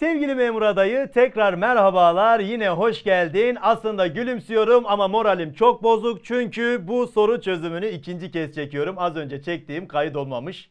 Sevgili memur adayı tekrar merhabalar yine hoş geldin. Aslında gülümsüyorum ama moralim çok bozuk çünkü bu soru çözümünü ikinci kez çekiyorum. Az önce çektiğim kayıt olmamış.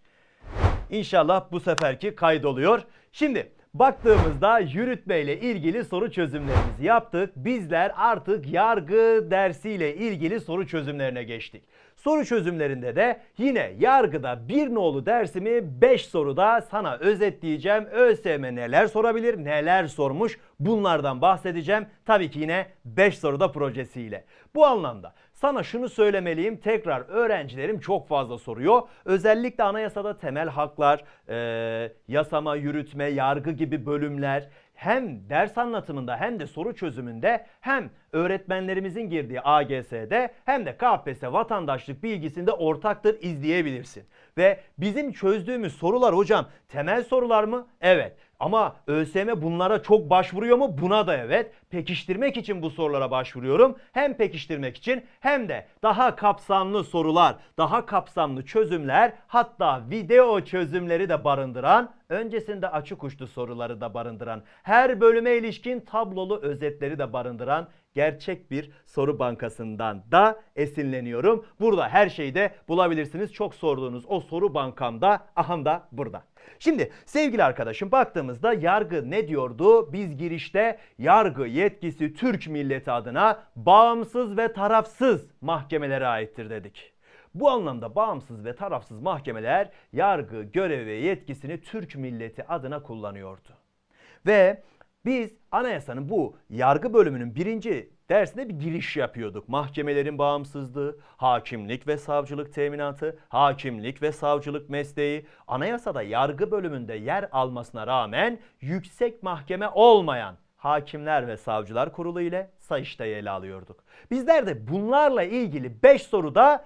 İnşallah bu seferki kaydoluyor. Şimdi baktığımızda yürütme ile ilgili soru çözümlerimizi yaptık. Bizler artık yargı dersiyle ilgili soru çözümlerine geçtik. Soru çözümlerinde de yine yargıda bir nolu dersimi 5 soruda sana özetleyeceğim. ÖSYM neler sorabilir, neler sormuş bunlardan bahsedeceğim. Tabii ki yine 5 soruda projesiyle. Bu anlamda sana şunu söylemeliyim tekrar öğrencilerim çok fazla soruyor. Özellikle anayasada temel haklar, eee, yasama, yürütme, yargı gibi bölümler hem ders anlatımında hem de soru çözümünde hem öğretmenlerimizin girdiği AGS'de hem de KPSS vatandaşlık bilgisinde ortaktır izleyebilirsin. Ve bizim çözdüğümüz sorular hocam temel sorular mı? Evet. Ama ÖSYM bunlara çok başvuruyor mu? Buna da evet. Pekiştirmek için bu sorulara başvuruyorum. Hem pekiştirmek için hem de daha kapsamlı sorular, daha kapsamlı çözümler hatta video çözümleri de barındıran, öncesinde açık uçlu soruları da barındıran, her bölüme ilişkin tablolu özetleri de barındıran gerçek bir soru bankasından da esinleniyorum. Burada her şeyi de bulabilirsiniz. Çok sorduğunuz o soru bankamda aham da burada. Şimdi sevgili arkadaşım baktığımızda yargı ne diyordu? Biz girişte yargı yetkisi Türk milleti adına bağımsız ve tarafsız mahkemelere aittir dedik. Bu anlamda bağımsız ve tarafsız mahkemeler yargı görevi ve yetkisini Türk milleti adına kullanıyordu. Ve biz anayasanın bu yargı bölümünün birinci dersinde bir giriş yapıyorduk. Mahkemelerin bağımsızlığı, hakimlik ve savcılık teminatı, hakimlik ve savcılık mesleği, anayasada yargı bölümünde yer almasına rağmen yüksek mahkeme olmayan Hakimler ve Savcılar Kurulu ile Sayıştay'ı ele alıyorduk. Bizler de bunlarla ilgili 5 soruda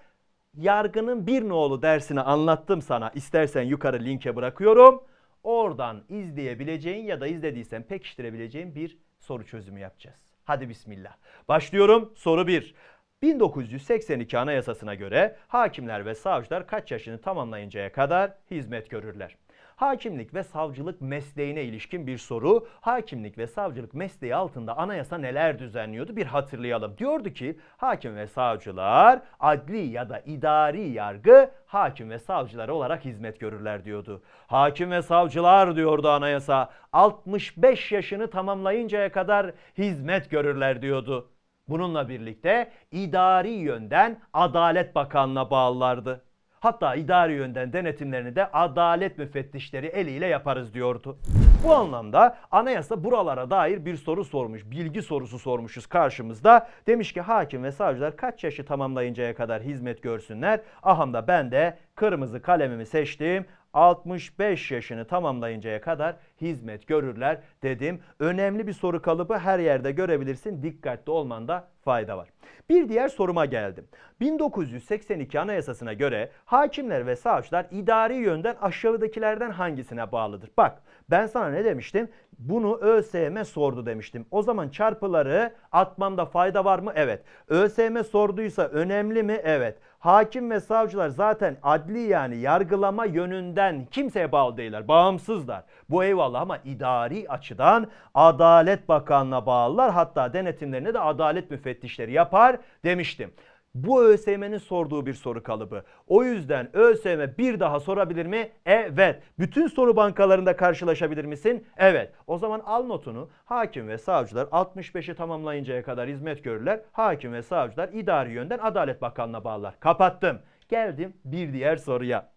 yargının bir nolu dersini anlattım sana. İstersen yukarı linke bırakıyorum. Oradan izleyebileceğin ya da izlediysen pekiştirebileceğin bir soru çözümü yapacağız. Hadi bismillah. Başlıyorum. Soru 1. 1982 Anayasasına göre hakimler ve savcılar kaç yaşını tamamlayıncaya kadar hizmet görürler? Hakimlik ve savcılık mesleğine ilişkin bir soru. Hakimlik ve savcılık mesleği altında anayasa neler düzenliyordu bir hatırlayalım. Diyordu ki hakim ve savcılar adli ya da idari yargı hakim ve savcılar olarak hizmet görürler diyordu. Hakim ve savcılar diyordu anayasa 65 yaşını tamamlayıncaya kadar hizmet görürler diyordu. Bununla birlikte idari yönden Adalet Bakanlığı'na bağlılardı. Hatta idari yönden denetimlerini de adalet müfettişleri eliyle yaparız diyordu. Bu anlamda anayasa buralara dair bir soru sormuş, bilgi sorusu sormuşuz karşımızda. Demiş ki hakim ve savcılar kaç yaşı tamamlayıncaya kadar hizmet görsünler? Aham da ben de kırmızı kalemimi seçtim. 65 yaşını tamamlayıncaya kadar hizmet görürler dedim. Önemli bir soru kalıbı her yerde görebilirsin. Dikkatli olmanda fayda var. Bir diğer soruma geldim. 1982 Anayasasına göre hakimler ve savcılar idari yönden aşağıdakilerden hangisine bağlıdır? Bak ben sana ne demiştim? Bunu ÖSYM sordu demiştim. O zaman çarpıları atmamda fayda var mı? Evet. ÖSYM sorduysa önemli mi? Evet. Hakim ve savcılar zaten adli yani yargılama yönünden kimseye bağlı değiller. Bağımsızlar. Bu eyvallah ama idari açıdan Adalet Bakanlığı'na bağlılar. Hatta denetimlerini de adalet müfettişleri yapar demiştim. Bu ÖSYM'nin sorduğu bir soru kalıbı. O yüzden ÖSYM bir daha sorabilir mi? Evet. Bütün soru bankalarında karşılaşabilir misin? Evet. O zaman al notunu. Hakim ve savcılar 65'i tamamlayıncaya kadar hizmet görürler. Hakim ve savcılar idari yönden Adalet Bakanlığı'na bağlılar. Kapattım. Geldim bir diğer soruya.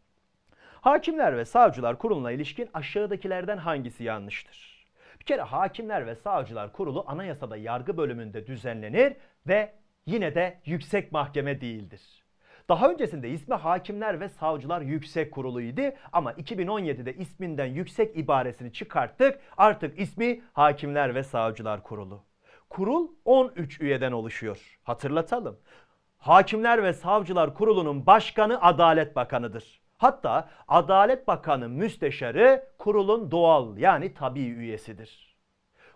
Hakimler ve Savcılar Kurulu'na ilişkin aşağıdakilerden hangisi yanlıştır? Bir kere Hakimler ve Savcılar Kurulu anayasada yargı bölümünde düzenlenir ve yine de yüksek mahkeme değildir. Daha öncesinde ismi Hakimler ve Savcılar Yüksek Kurulu'ydu ama 2017'de isminden yüksek ibaresini çıkarttık. Artık ismi Hakimler ve Savcılar Kurulu. Kurul 13 üyeden oluşuyor. Hatırlatalım. Hakimler ve Savcılar Kurulu'nun başkanı Adalet Bakanı'dır. Hatta Adalet Bakanı müsteşarı kurulun doğal yani tabii üyesidir.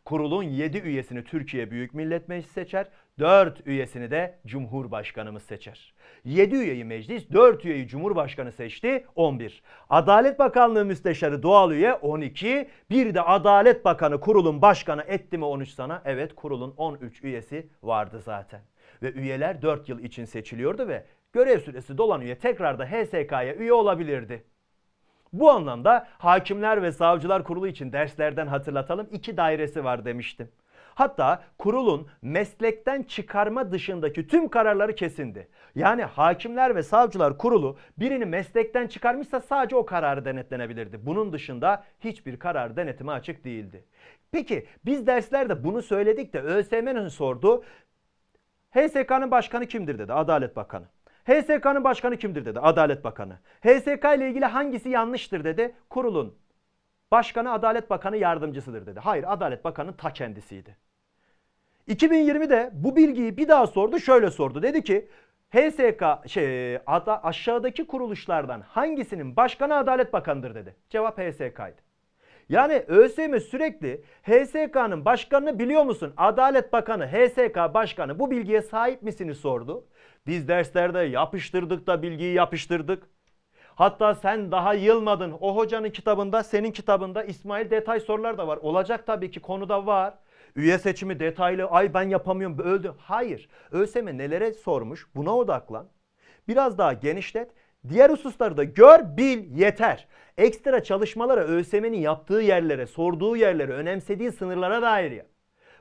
Kurulun 7 üyesini Türkiye Büyük Millet Meclisi seçer. 4 üyesini de Cumhurbaşkanımız seçer. 7 üyeyi meclis, 4 üyeyi Cumhurbaşkanı seçti 11. Adalet Bakanlığı Müsteşarı doğal üye 12. Bir de Adalet Bakanı kurulun başkanı etti mi 13 sana? Evet kurulun 13 üyesi vardı zaten. Ve üyeler 4 yıl için seçiliyordu ve görev süresi dolan üye tekrar da HSK'ya üye olabilirdi. Bu anlamda Hakimler ve Savcılar Kurulu için derslerden hatırlatalım iki dairesi var demiştim. Hatta kurulun meslekten çıkarma dışındaki tüm kararları kesindi. Yani Hakimler ve Savcılar Kurulu birini meslekten çıkarmışsa sadece o kararı denetlenebilirdi. Bunun dışında hiçbir karar denetime açık değildi. Peki biz derslerde bunu söyledik de ÖSYM'nin sordu. HSK'nın başkanı kimdir dedi Adalet Bakanı. HSK'nın başkanı kimdir dedi Adalet Bakanı. HSK ile ilgili hangisi yanlıştır dedi kurulun. Başkanı Adalet Bakanı yardımcısıdır dedi. Hayır Adalet Bakanı ta kendisiydi. 2020'de bu bilgiyi bir daha sordu şöyle sordu. Dedi ki HSK şey aşağıdaki kuruluşlardan hangisinin başkanı Adalet Bakanı'dır dedi. Cevap HSK'ydı. Yani ÖSYM sürekli HSK'nın başkanını biliyor musun? Adalet Bakanı, HSK Başkanı bu bilgiye sahip misiniz sordu. Biz derslerde yapıştırdık da bilgiyi yapıştırdık. Hatta sen daha yılmadın. O hocanın kitabında, senin kitabında İsmail detay sorular da var. Olacak tabii ki konuda var. Üye seçimi detaylı. Ay ben yapamıyorum öldü. Hayır. ÖSYM nelere sormuş? Buna odaklan. Biraz daha genişlet. Diğer hususları da gör, bil, yeter. Ekstra çalışmalara ÖSYM'nin yaptığı yerlere, sorduğu yerlere, önemsediği sınırlara dair ya.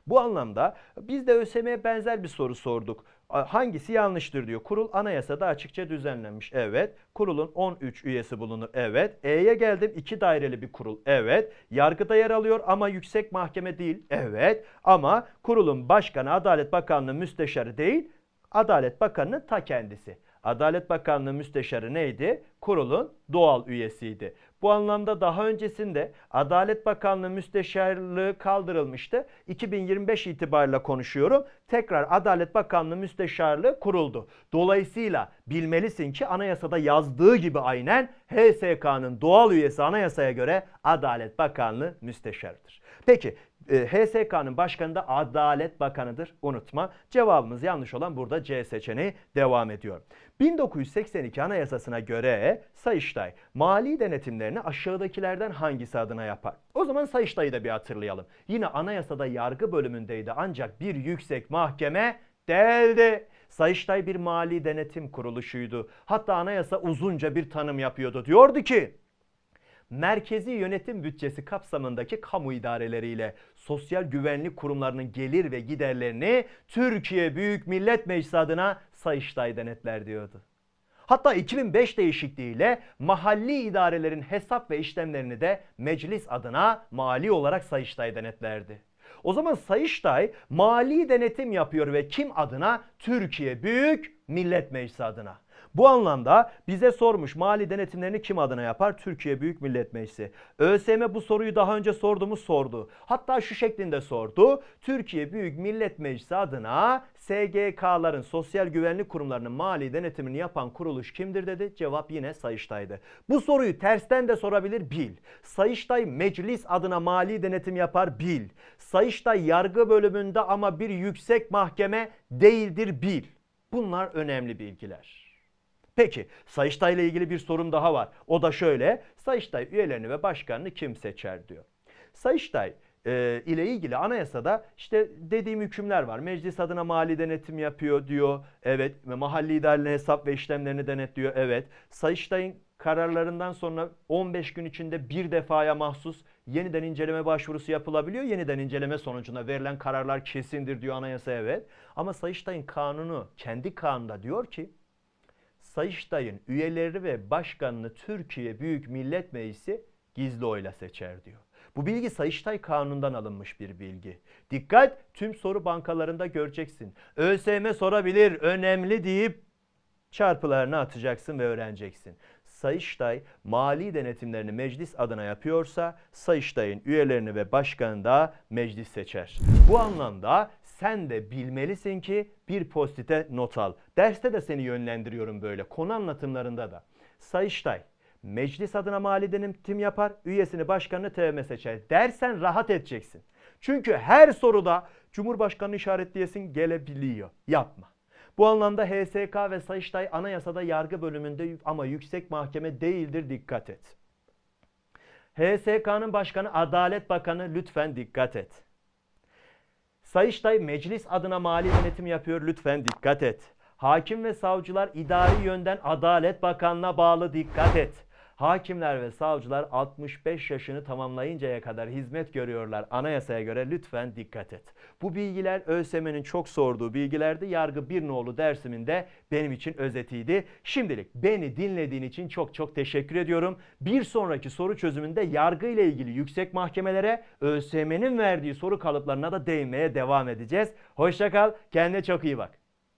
Bu anlamda biz de ÖSYM'ye benzer bir soru sorduk. Hangisi yanlıştır diyor. Kurul anayasada açıkça düzenlenmiş. Evet. Kurulun 13 üyesi bulunur. Evet. E'ye geldim. 2 daireli bir kurul. Evet. Yargıda yer alıyor ama yüksek mahkeme değil. Evet. Ama kurulun başkanı Adalet Bakanlığı müsteşarı değil. Adalet Bakanı'nın ta kendisi. Adalet Bakanlığı müsteşarı neydi? Kurulun doğal üyesiydi. Bu anlamda daha öncesinde Adalet Bakanlığı müsteşarlığı kaldırılmıştı. 2025 itibariyle konuşuyorum. Tekrar Adalet Bakanlığı müsteşarlığı kuruldu. Dolayısıyla bilmelisin ki anayasada yazdığı gibi aynen HSK'nın doğal üyesi anayasaya göre Adalet Bakanlığı müsteşarıdır. Peki e, HSK'nın başkanı da Adalet Bakanı'dır. Unutma. Cevabımız yanlış olan burada C seçeneği devam ediyor. 1982 Anayasasına göre Sayıştay mali denetimlerini aşağıdakilerden hangisi adına yapar? O zaman Sayıştay'ı da bir hatırlayalım. Yine anayasada yargı bölümündeydi ancak bir yüksek mahkeme değildi. Sayıştay bir mali denetim kuruluşuydu. Hatta anayasa uzunca bir tanım yapıyordu. Diyordu ki merkezi yönetim bütçesi kapsamındaki kamu idareleriyle sosyal güvenlik kurumlarının gelir ve giderlerini Türkiye Büyük Millet Meclisi adına Sayıştay denetler diyordu. Hatta 2005 değişikliğiyle mahalli idarelerin hesap ve işlemlerini de meclis adına mali olarak Sayıştay denetlerdi. O zaman Sayıştay mali denetim yapıyor ve kim adına? Türkiye Büyük Millet Meclisi adına. Bu anlamda bize sormuş mali denetimlerini kim adına yapar? Türkiye Büyük Millet Meclisi. ÖSYM bu soruyu daha önce sorduğumuz sordu. Hatta şu şeklinde sordu. Türkiye Büyük Millet Meclisi adına SGK'ların, sosyal güvenlik kurumlarının mali denetimini yapan kuruluş kimdir dedi. Cevap yine Sayıştay'dı. Bu soruyu tersten de sorabilir bil. Sayıştay meclis adına mali denetim yapar bil. Sayıştay yargı bölümünde ama bir yüksek mahkeme değildir bil. Bunlar önemli bilgiler. Peki Sayıştay ile ilgili bir sorum daha var. O da şöyle. Sayıştay üyelerini ve başkanını kim seçer diyor. Sayıştay e, ile ilgili anayasada işte dediğim hükümler var. Meclis adına mali denetim yapıyor diyor. Evet. Ve mahalli idarelerin hesap ve işlemlerini denetliyor. Evet. Sayıştay'ın kararlarından sonra 15 gün içinde bir defaya mahsus yeniden inceleme başvurusu yapılabiliyor. Yeniden inceleme sonucunda verilen kararlar kesindir diyor anayasa evet. Ama Sayıştay'ın kanunu kendi kanunda diyor ki Sayıştay'ın üyeleri ve başkanını Türkiye Büyük Millet Meclisi gizli oyla seçer diyor. Bu bilgi Sayıştay kanunundan alınmış bir bilgi. Dikkat tüm soru bankalarında göreceksin. ÖSYM sorabilir önemli deyip çarpılarını atacaksın ve öğreneceksin. Sayıştay mali denetimlerini meclis adına yapıyorsa Sayıştay'ın üyelerini ve başkanını da meclis seçer. Bu anlamda sen de bilmelisin ki bir postite not al. Derste de seni yönlendiriyorum böyle konu anlatımlarında da. Sayıştay meclis adına mali denetim yapar, üyesini başkanını TM seçer dersen rahat edeceksin. Çünkü her soruda Cumhurbaşkanı işaretleyesin gelebiliyor. Yapma. Bu anlamda HSK ve Sayıştay anayasada yargı bölümünde ama yüksek mahkeme değildir dikkat et. HSK'nın başkanı Adalet Bakanı lütfen dikkat et. Sayıştay meclis adına mali denetim yapıyor lütfen dikkat et. Hakim ve savcılar idari yönden Adalet Bakanlığı'na bağlı dikkat et. Hakimler ve savcılar 65 yaşını tamamlayıncaya kadar hizmet görüyorlar anayasaya göre lütfen dikkat et. Bu bilgiler ÖSYM'nin çok sorduğu bilgilerdi. Yargı bir nolu dersiminde benim için özetiydi. Şimdilik beni dinlediğin için çok çok teşekkür ediyorum. Bir sonraki soru çözümünde yargı ile ilgili yüksek mahkemelere ÖSYM'nin verdiği soru kalıplarına da değinmeye devam edeceğiz. Hoşçakal, kendine çok iyi bak.